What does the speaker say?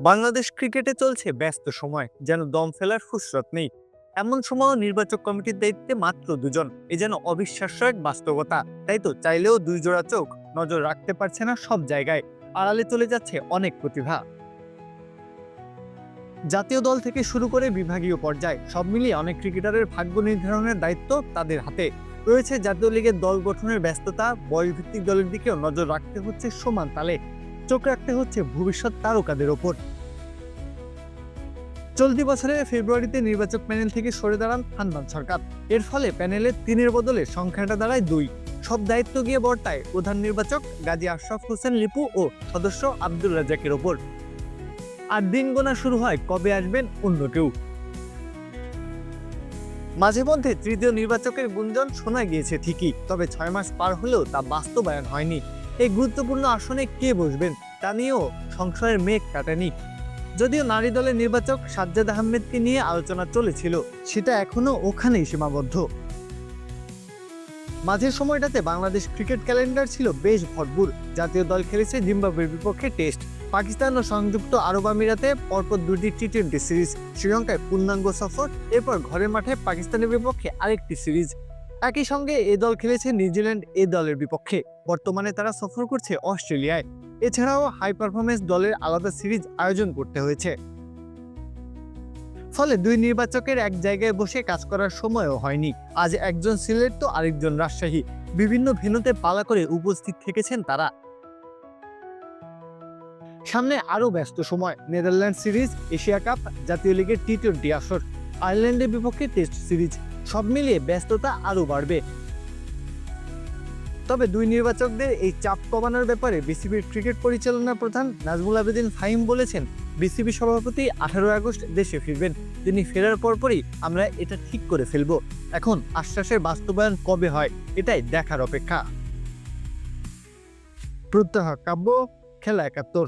বাংলাদেশ ক্রিকেটে চলছে ব্যস্ত সময়, যেন দম ফেলার ফুসরত নেই। এমন সময় নির্বাচক কমিটির দায়িত্বে মাত্র দুজন, এ যেন অবিশ্বাস্য এক বাস্তবতা। তাই তো, চাইলেও দুই জোড়া চোখ নজর রাখতে পারছে না সব জায়গায়, আড়ালে চলে যাচ্ছে অনেক প্রতিভা। জাতীয় দল থেকে শুরু করে বিভাগীয় পর্যায়ে, সব মিলিয়ে অনেক ক্রিকেটারের ভাগ্য নির্ধারণের দায়িত্ব তাদের হাতে। রয়েছে জাতীয় লিগের দল গঠনের ব্যস্ততা, বয়সভিত্তিক দলের দিকেও নজর রাখতে হচ্ছে সমান তালে। চোখ রাখতে হচ্ছে ভবিষ্যৎ তারকাদের ওপর। চলতি বছরের ফেব্রুয়ারিতে নির্বাচক প্যানেল থেকে সরে দাঁড়ান হান্নান সরকার। এর ফলে প্যানেলের তিনের বদলে সংখ্যাটা দাঁড়ায় দুই। সব দায়িত্ব গিয়ে বর্তায় প্রধান নির্বাচক গাজী আশরাফ হোসেন লিপু ও সদস্য আব্দুল রাজাকের ওপর। আর দিন গোনা শুরু হয় কবে আসবেন অন্য কেউ। মাঝে মধ্যে তৃতীয় নির্বাচকের গুঞ্জন শোনা গিয়েছে ঠিকই, তবে ছয় মাস পার হলেও তা বাস্তবায়ন হয়নি। এই গুরুত্বপূর্ণ আসনে কে বসবেন? তা নিয়েও সংশয়ের মেঘ কাটেনি। যদিও নারী দলের নির্বাচক সাজ্জাদ আহমেদকে নিয়ে আলোচনা চলেছিল, সেটা এখনও ওখানেই সীমাবদ্ধ। মাঝের সময়টাতে বাংলাদেশ ক্রিকেট ক্যালেন্ডার ছিল বেশ ভরপুর। জাতীয় দল খেলেছে জিম্বাবুয়ের বিপক্ষে টেস্ট। পাকিস্তান ও সংযুক্ত আরব আমিরাতে পরপর দুটি টি টোয়েন্টি সিরিজ, শ্রীলঙ্কায় পূর্ণাঙ্গ সফর, এরপর ঘরের মাঠে পাকিস্তানের বিপক্ষে আরেকটি সিরিজ। একই সঙ্গে এ দল খেলেছে নিউজিল্যান্ড এ দলের বিপক্ষে। বর্তমানে তারা সফর করছে অস্ট্রেলিয়ায়। এছাড়াও হাই পারফরমেন্স দলের আলাদা সিরিজ আয়োজন করতে হয়েছে। ফলে দুই নির্বাচকের এক জায়গায় বসে কাজ করার সময়ও হয়নি। আজ একজন সিলেট তো আরেকজন রাজশাহী। বিভিন্ন ভেন্যুতে পালা করে উপস্থিত থেকেছেন তারা। সামনে আরও ব্যস্ত সময়। নেদারল্যান্ড সিরিজ, এশিয়া কাপ, জাতীয় লিগের টি টোয়েন্টি আসর। আয়ারল্যান্ডের বিপক্ষে টেস্ট সিরিজ। সব মিলিয়ে ব্যস্ততা আরও বাড়বে। তবে দুই নির্বাচকদের এই চাপ কমানোর ব্যাপারে বিসিবির ক্রিকেট পরিচালনা প্রধান নাজমুল আবেদিন ফাহিম বলেছেন, বিসিবি সভাপতি আঠারো আগস্ট দেশে ফিরবেন, তিনি ফেরার পরপরই আমরা এটা ঠিক করে ফেলব। এখন আশ্বাসের বাস্তবায়ন কবে হয়, এটাই দেখার অপেক্ষা। প্রত্যাহ কাব্য, খেলা একাত্তর।